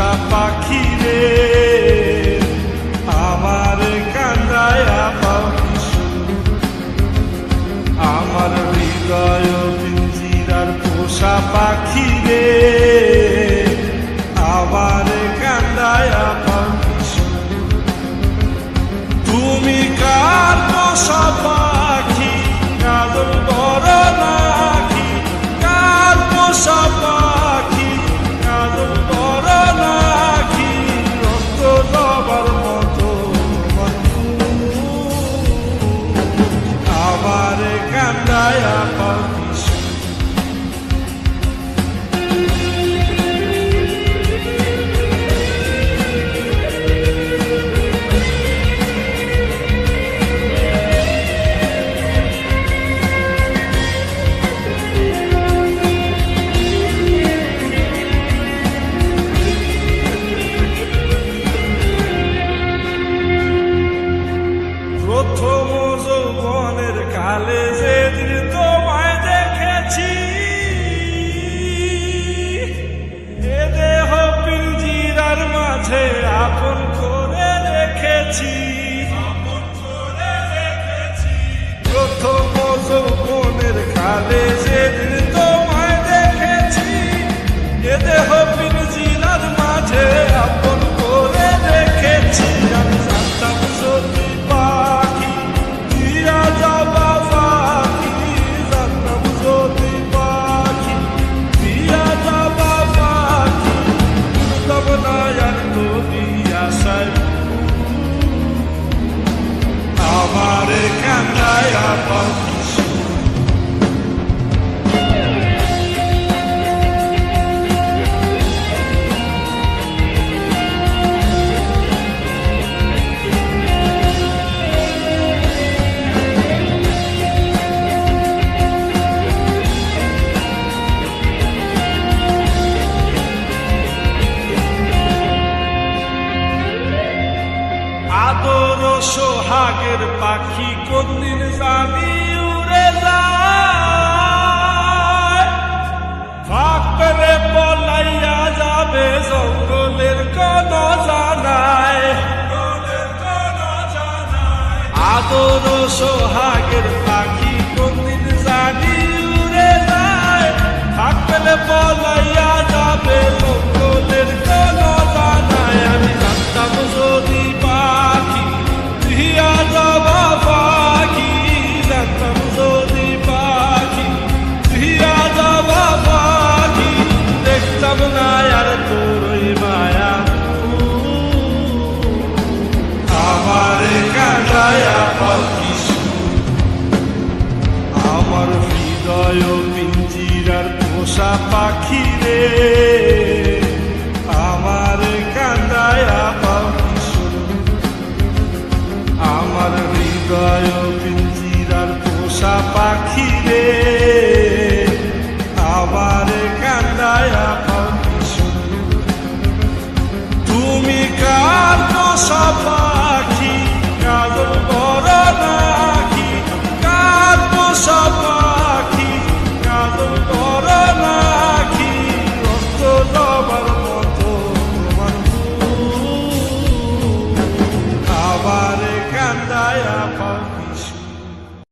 পোষা পাখি রে। আমার কান্দায় পাও আমার হৃদয় পিঞ্জিরার পোষা পাখি রে। Rotomuz o boner kaleze মাঝে আপন করে রেখেছি। সোহাগের পাখি কোনদিন জানি উড়ে যায়। পলাইয়া যাবে জঙ্গলের কোন জানায়। আদর সোহাগের পাখি পোষা পাখি রে। আমার কান্দায়া আমার হৃদয় পিঞ্জিরার পোষা পাখি রে। আমার কান্দায়া তুমি কার পোষা